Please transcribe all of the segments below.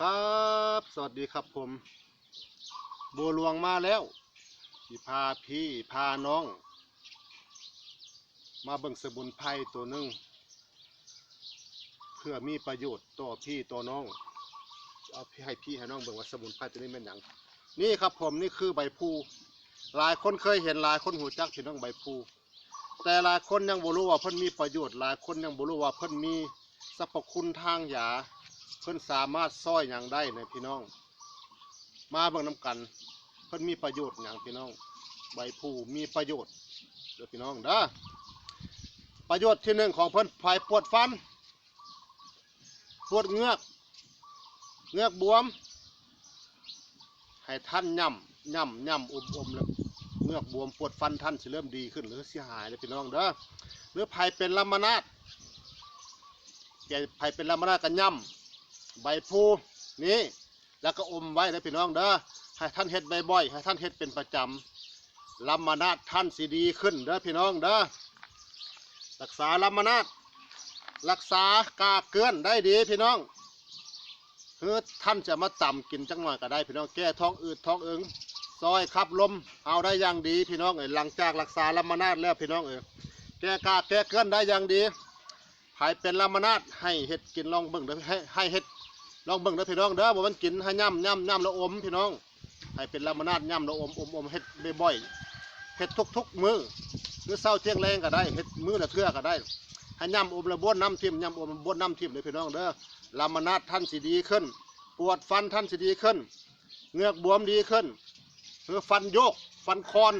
ครับ สวัสดีครับผม บัวหลวงมาแล้วที่พาพี่พาน้อง มาเบิ่งสมุนไพรตัวหนึ่งเพื่อมีประโยชน์ต่อพี่ต่อน้องเอาพี่ให้พี่ให้น้องเบิ่งว่าสมุนไพรตัวนี้เป็นหยังนี่ครับผมนี่คือใบพูหลายคนเคยเห็นหลายคนหูจักพี่น้องใบพูแต่หลายคนยังบ่รู้ว่าเพิ่นมีประโยชน์หลายคนยังบ่รู้ว่าเพิ่นมีสรรพคุณทางยา เพิ่อนสามารถซอยอย่างได้ในพี่น้อง มาเบิ่งน้ำกัน เพิ่อนมีประโยชน์อย่างพี่น้อง ใบพลูมีประโยชน์เด้อพี่น้องเด้อประโยชน์ที่หนึ่งของเพิ่อนภายปวดฟัน ปวดเงือกเงือกบวม ให้ท่านย่ำย่ำย่ำอมอมแล้วเงือกบวมปวดฟันท่านสิเริ่มดีขึ้นหรือเสียหายเลยพี่น้องเด้อหรือภัยเป็นลำมนาดแก่ภัยเป็นลำมนาดกันย่ำ ใบพูนี่แล้วก็อมไว้นะพี่น้องเด้อให้ท่านเฮ็ดบ่อยๆให้ท่านเฮ็ดเป็นประจำลำมานาดท่านสิดีขึ้นเด้อพี่น้องเด้อรักษาลำมานาดรักษากาเกลือนได้ดีพี่น้องคือท่านจะมาต่ำกินจังหน่อยก็ได้ พี่น้องแก้ท้องอืดท้องเอิงซอยขับลมเอาได้อย่างดีพี่น้องเอ้ยหลังจากรักษาลำมานาดแล้วพี่น้องเอ้ยแก้กาแก้เกลือนได้อย่างดีใครเป็นลามานาดให้เห็ดกินลองเบิ่งเด้อให้ให้เห็ด ลองเบิ่งเด้อพี่น้องเด้อบ่มันกินให้ย่ำย่ำย่ำแล้วอมพี่น้อง ให้เป็นลามานาดย่ำแล้วอมอมอมเห็ดบ่อยๆเห็ดทุกๆมือหรือเช้าเที่ยงแรงก็ได้เห็ดมือละเทื่อก็ได้ให้ย่ำอมแล้วบ้วนน้ำทิ่มย่ำอมบ้วนน้ำทิ่มเลยพี่น้องเด้อลามานาดท่านสิดีขึ้น ปวดฟันท่านสิดีขึ้นเหงือกบวมดีขึ้นหรือฟันโยก ฟันคอน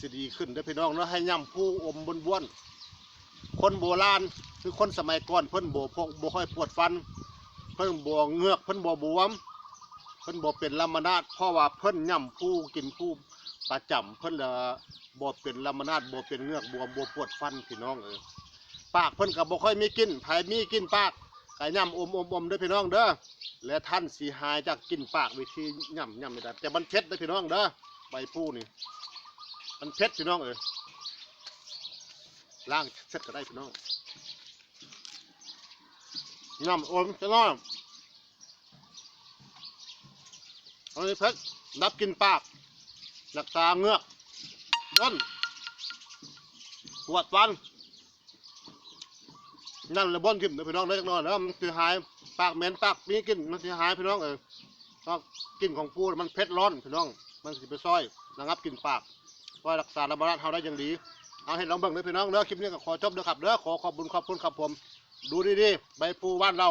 สิดีขึ้นเด้อพี่น้องเนาะให้ย่ำผู้อมบ้วนๆคนโบราณคือคนสมัยก่อนเพิ่นโบพกโบค่อยปวดฟัน เพิ่นบ่เงือกเพิ่นบ่บวม เพิ่นบ่เป็นลำมนาดเพราะว่าเพิ่นย่ำผู้กินผู้ประจำเพิ่นละบ่เป็นลำมนาดบ่เป็นเงือกบวมบ่ปวดฟันพี่น้องเออปากเพิ่นก็บ่ค่อยมีกินไผมีกินปากก็ย่ำอมอมอมเด้อพี่น้องเด้อและท่านสิหายจากกินปากวิธีย่ำย่ำไม่ได้แต่มันเผ็ดเด้อพี่น้องเด้อใบผู้นี่มันเผ็ดพี่น้องเออล้างเสร็จก็ได้พี่น้อง งำอมจะน้อยอันนี้เพชรนับกินปากหลักตาเงือกด้นปวดฟัน นั่นเลยบนกินเดี๋ยวพี่น้องเล็กน้อยแล้วมันสิหายปากเหม็นปากมีกินมันเสิหายพี่น้องเออเพราะกลินของปูมันเผ็ดร้อนพี่น้อง มันสิไปซอยระงับกินปากว่ารักษาระบาดเฮาได้อย่างดี เอาให้ลองเบิ่งเลยพี่น้องเด้อคลิปนี้ก็ขอจบเด้อครับเด้อขอขอบคุญขอบคุณครับผม ดูดีๆใบพลูบ้านเรา